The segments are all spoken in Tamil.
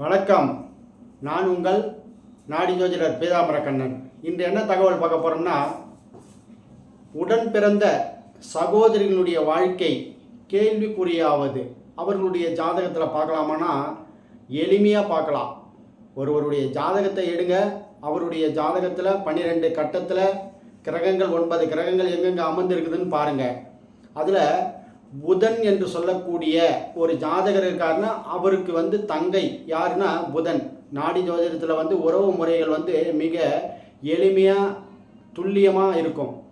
வணக்கம். நான் உங்கள் நாடி ஜோதிடர் பீதாம்பர கண்ணன். இன்று என்ன தகவல் பார்க்க போகிறோம்னா உடன் பிறந்த சகோதரிகளுடைய வாழ்க்கை கேள்விக்குறியாவது. அவர்களுடைய ஜாதகத்தில் பார்க்கலாமான்னா எளிமையாக பார்க்கலாம். ஒருவருடைய ஜாதகத்தை எடுங்க. அவருடைய ஜாதகத்தில் பன்னிரெண்டு கட்டத்தில் கிரகங்கள் ஒன்பது கிரகங்கள் எங்கெங்கே அமர்ந்திருக்குதுன்னு பாருங்கள் அதில் புதன் என்று சொல்லக்கூடிய ஒரு ஜாதகர் இருக்காருன்னா அவருக்கு வந்து தங்கை. யாருன்னா புதன். நாடி ஜோதிடத்தில் வந்து உறவு முறைகள் வந்து மிக எளிமையாக துல்லியமாக இருக்கும்.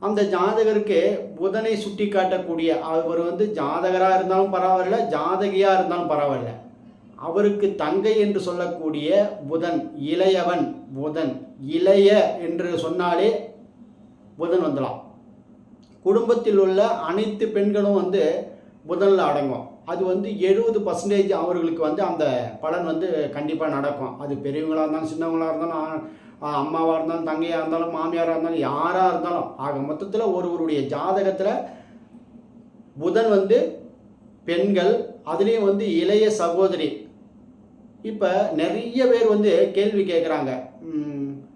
அந்த ஜாதகருக்கு புதனை சுட்டி காட்டக்கூடிய அவர் வந்து ஜாதகராக இருந்தாலும் பரவாயில்ல ஜாதகியாக இருந்தாலும் பரவாயில்ல. அவருக்கு தங்கை என்று சொல்லக்கூடிய புதன் இளையவன் புதன். இளைய என்று சொன்னாலே புதன் வந்துடலாம். குடும்பத்தில் உள்ள அனைத்து பெண்களும் வந்து புதனில் அடங்கும். அது வந்து எழுபது பர்சன்டேஜ் அவர்களுக்கு வந்து அந்த பலன் வந்து கண்டிப்பாக நடக்கும். அது பெரியவங்களாக இருந்தாலும் சின்னவங்களாக இருந்தாலும் அம்மாவாக இருந்தாலும் தங்கையாக இருந்தாலும் மாமியாராக இருந்தாலும் யாராக இருந்தாலும் ஆக மொத்தத்தில் ஒருவருடைய ஜாதகத்தில் புதன் வந்து பெண்கள் அதுலேயும் வந்து இளைய சகோதரி. இப்போ நிறைய பேர் வந்து கேள்வி கேட்குறாங்க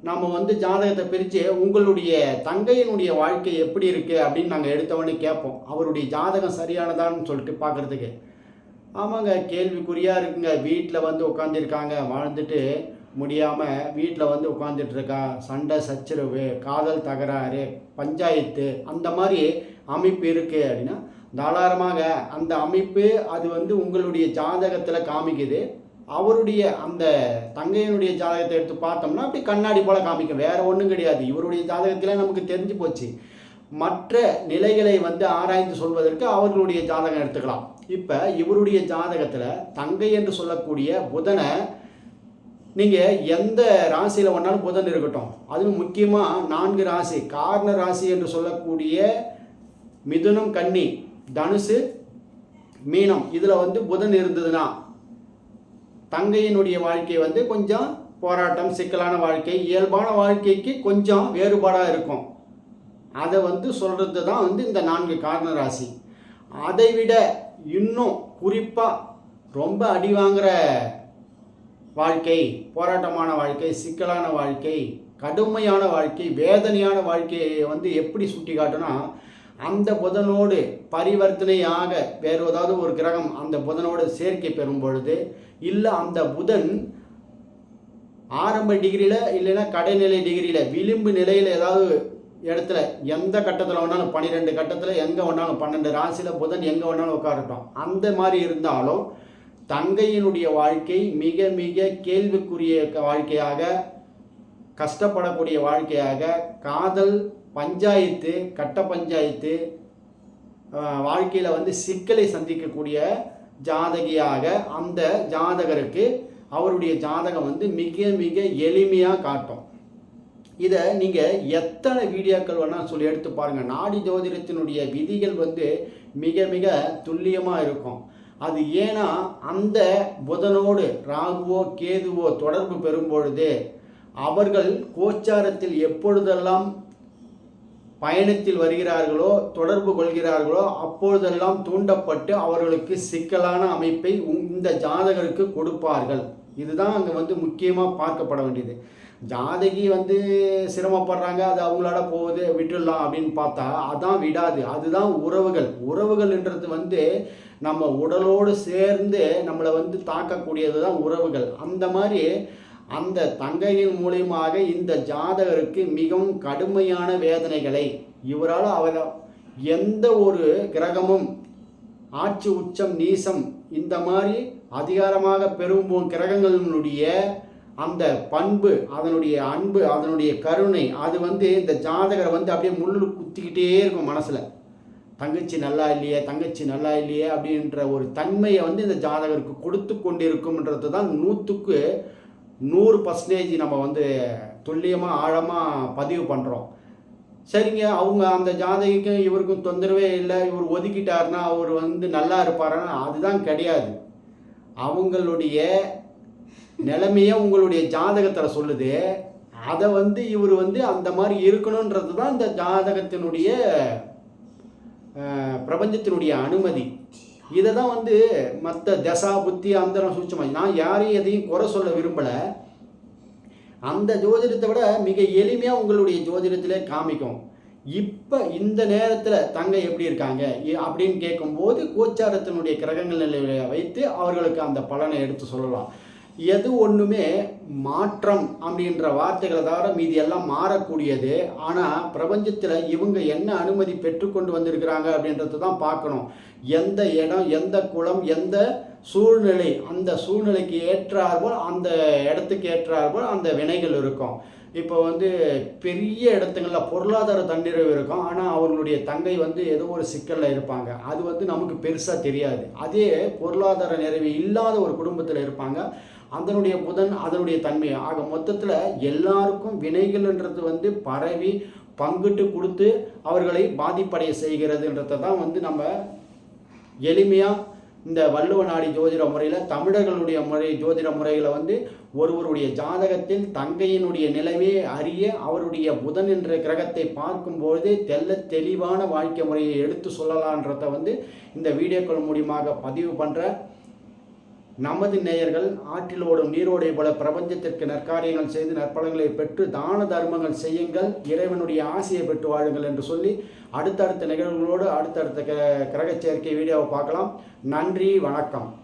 நம்ம வந்து ஜாதகத்தை பிரித்து உங்களுடைய தங்கையினுடைய வாழ்க்கை எப்படி இருக்குது அப்படின்னு நாங்கள் எடுத்தவொடனே கேட்போம். அவருடைய ஜாதகம் சரியானதான்னு சொல்லிட்டு பார்க்குறதுக்கு. ஆமாங்க கேள்விக்குறியாக இருக்குங்க. வீட்டில் வந்து உட்காந்துருக்காங்க வாழ்ந்துட்டு முடியாமல் வீட்டில் வந்து உட்காந்துட்டு இருக்கா சண்டை சச்சரவு காதல் தகராறு பஞ்சாயத்து அந்த மாதிரி அமைப்பு இருக்குது அப்படின்னா தாராளமாக அந்த அமைப்பு அது வந்து உங்களுடைய ஜாதகத்தில் காமிக்குது. அவருடைய அந்த தங்கையினுடைய ஜாதகத்தை எடுத்து பார்த்தோம்னா அப்படி கண்ணாடி போல காமிக்கும் வேற ஒன்றும் கிடையாது. இவருடைய ஜாதகத்தில் நமக்கு தெரிஞ்சு போச்சு. மற்ற நிலைகளை வந்து ஆராய்ந்து சொல்வதற்கு அவர்களுடைய ஜாதகம் எடுத்துக்கலாம். இப்போ இவருடைய ஜாதகத்தில் தங்கை என்று சொல்லக்கூடிய புதனை நீங்கள் எந்த ராசியில் ஒன்றாலும் புதன் இருக்கட்டும். அதுவும் முக்கியமாக நான்கு ராசி காரண ராசி என்று சொல்லக்கூடிய மிதுனம் கன்னி தனுசு மீனம். இதில் வந்து புதன் இருந்ததுன்னா தங்கையினுடைய வாழ்க்கை வந்து கொஞ்சம் போராட்டம் சிக்கலான வாழ்க்கை இயல்பான வாழ்க்கைக்கு கொஞ்சம் வேறுபாடாக இருக்கும். அதை வந்து சொல்கிறது தான் வந்து இந்த நான்கு காரண ராசி அதை விட இன்னும் குறிப்பாக ரொம்ப அடி வாங்குகிற வாழ்க்கை போராட்டமான வாழ்க்கை சிக்கலான வாழ்க்கை கடுமையான வாழ்க்கை வேதனையான வாழ்க்கையை வந்து எப்படி சுட்டி காட்டுனா அந்த புதனோடு பரிவர்த்தனையாக வேறு ஏதாவது ஒரு கிரகம் அந்த புதனோடு சேர்க்கை பெறும் பொழுது இல்லை அந்த புதன் ஆரம்ப டிகிரியில் இல்லைன்னா கடைநிலை டிகிரியில் விளிம்பு நிலையில் ஏதாவது இடத்துல எந்த கட்டத்தில் வேணாலும் பன்னிரெண்டு கட்டத்தில் எங்கே வேணாலும் பன்னெண்டு ராசியில் புதன் எங்கே வேணாலும் உட்காரட்டும். அந்த மாதிரி இருந்தாலும் தங்கையினுடைய வாழ்க்கை மிக மிக கேள்விக்குரிய வாழ்க்கையாக கஷ்டப்படக்கூடிய வாழ்க்கையாக காதல் பஞ்சாயத்து கட்ட பஞ்சாயத்து வாழ்க்கையில் வந்து சிக்கலை சந்திக்கக்கூடிய ஜாதகியாக அந்த ஜாதகருக்கு அவருடைய ஜாதகம் வந்து மிக மிக எளிமையாக காட்டும். இதை நீங்கள் எத்தனை வீடியோக்கள் வேணால் சொல்லி எடுத்து பாருங்கள் நாடி ஜோதிடத்தினுடைய விதிகள் வந்து மிக மிக துல்லியமாக இருக்கும். அது ஏன்னா அந்த புதனோடு ராகுவோ கேதுவோ தொடர்பு பெறும் பொழுது அவர்கள் கோச்சாரத்தில் எப்பொழுதெல்லாம் பயணத்தில் வருகிறார்களோ தொடர்பு கொள்கிறார்களோ அப்பொழுதெல்லாம் தூண்டப்பட்டு அவர்களுக்கு சிக்கலான அமைப்பை உ- இந்த ஜாதகருக்கு கொடுப்பார்கள். இதுதான் அங்கே வந்து முக்கியமாக பார்க்கப்பட வேண்டியது. ஜாதகி வந்து சிரமப்படுறாங்க அது அவங்களால போகுது விட்டுடலாம் அப்படின்னு பார்த்தா அதான் விடாது. அதுதான் உறவுகள். உறவுகள்ன்றது வந்து நம்ம உடலோடு சேர்ந்து நம்மளை வந்து தாக்கக்கூடியது தான் உறவுகள். அந்த மாதிரி அந்த தங்கையின் மூலியமாக இந்த ஜாதகருக்கு மிகவும் கடுமையான வேதனைகளை இவரால் அவர் எந்த ஒரு கிரகமும் ஆட்சி உச்சம் நீசம் இந்த மாதிரி அதிகாரமாக பெறும் கிரகங்களினுடைய அந்த பண்பு அதனுடைய அன்பு அதனுடைய கருணை அது வந்து இந்த ஜாதகரை வந்து அப்படியே முள்ளு குத்திக்கிட்டே இருக்கும் மனசில். தங்கச்சி நல்லா இல்லையே தங்கச்சி நல்லா இல்லையே அப்படின்ற ஒரு தன்மையை வந்து இந்த ஜாதகருக்கு கொடுத்து கொண்டிருக்கும்ன்றது தான் நூற்றுக்கு நூறு பர்சன்டேஜ் நம்ம வந்து துல்லியமாக ஆழமாக பதிவு பண்ணுறோம் சரிங்க அவங்க அந்த ஜாதகிக்கும் இவருக்கும் தொந்தரவே இல்லை இவர் ஒதுக்கிட்டாருன்னா அவர் வந்து நல்லா இருப்பாருன்னா அதுதான் கிடையாது. அவங்களுடைய நிலைமையை உங்களுடைய ஜாதகத்தில் சொல்லுது. அதை வந்து இவர் வந்து அந்த மாதிரி இருக்கணுன்றது தான் இந்த ஜாதகத்தினுடைய பிரபஞ்சத்தினுடைய அனுமதி. இதை தான் வந்து மற்ற தசா புத்தி அந்தரம் சூட்சமாக நான் யாரையும் எதையும் குறை சொல்ல விரும்பலை. அந்த ஜோதிடத்தை விட மிக எளிமையாக உங்களுடைய ஜோதிடத்திலே காமிக்கும். இப்போ இந்த நேரத்தில் தங்க எப்படி இருக்காங்க? அப்படின்னு கேட்கும்போது கோச்சாரத்தினுடைய கிரகங்கள் நிலையை வைத்து அவர்களுக்கு அந்த பலனை எடுத்து சொல்லலாம். எது ஒன்றுமே மாற்றம் அப்படின்ற வார்த்தைகளை தவிர மீதி எல்லாம் மாறக்கூடியது. ஆனால் பிரபஞ்சத்தில் இவங்க என்ன அனுமதி பெற்றுக்கொண்டு வந்திருக்கிறாங்க அப்படின்றத தான் பார்க்கணும். எந்த இடம் எந்த குளம் எந்த சூழ்நிலை அந்த சூழ்நிலைக்கு ஏற்றாற்போல் அந்த இடத்துக்கு ஏற்றாற்போல் அந்த வினைகள் இருக்கும். இப்போ வந்து பெரிய இடத்துங்களில் பொருளாதார தன்னிறைவு இருக்கும். ஆனால் அவர்களுடைய தங்கை வந்து ஏதோ ஒரு சிக்கலில் இருப்பாங்க. அது வந்து நமக்கு பெருசாக தெரியாது. அதே பொருளாதார நிறைவு இல்லாத ஒரு குடும்பத்தில் இருப்பாங்க. அதனுடைய புதன் அதனுடைய தன்மை. ஆக மொத்தத்தில் எல்லாருக்கும் வினைகள்ன்றது வந்து பரவி பங்கிட்டு கொடுத்து அவர்களை பாதிப்படைய செய்கிறதுன்றதை தான் வந்து நம்ம எளிமையாக இந்த வள்ளுவ நாடி ஜோதிட முறையில் தமிழர்களுடைய முறை ஜோதிட முறைகளை வந்து ஒருவருடைய ஜாதகத்தில் தங்கையினுடைய நிலைமையை அறிய அவருடைய புதன் என்ற கிரகத்தை பார்க்கும்போது தெல்ல தெளிவான வாழ்க்கை முறையை எடுத்து சொல்லலான்றத வந்து இந்த வீடியோக்கள் மூலியமாக பதிவு பண்ணுற நமது நேயர்கள் ஆற்றில் ஓடும் நீரோடை போல பிரபஞ்சத்திற்கு நற்காரியங்கள் செய்து நற்பலங்களை பெற்று தான தர்மங்கள் செய்யுங்கள் இறைவனுடைய ஆசையை பெற்று வாழுங்கள் என்று சொல்லி அடுத்தடுத்த நிகழ்வுகளோடு அடுத்தடுத்த க- கிரகச் சேர்க்கை வீடியோவை பார்க்கலாம். நன்றி வணக்கம்.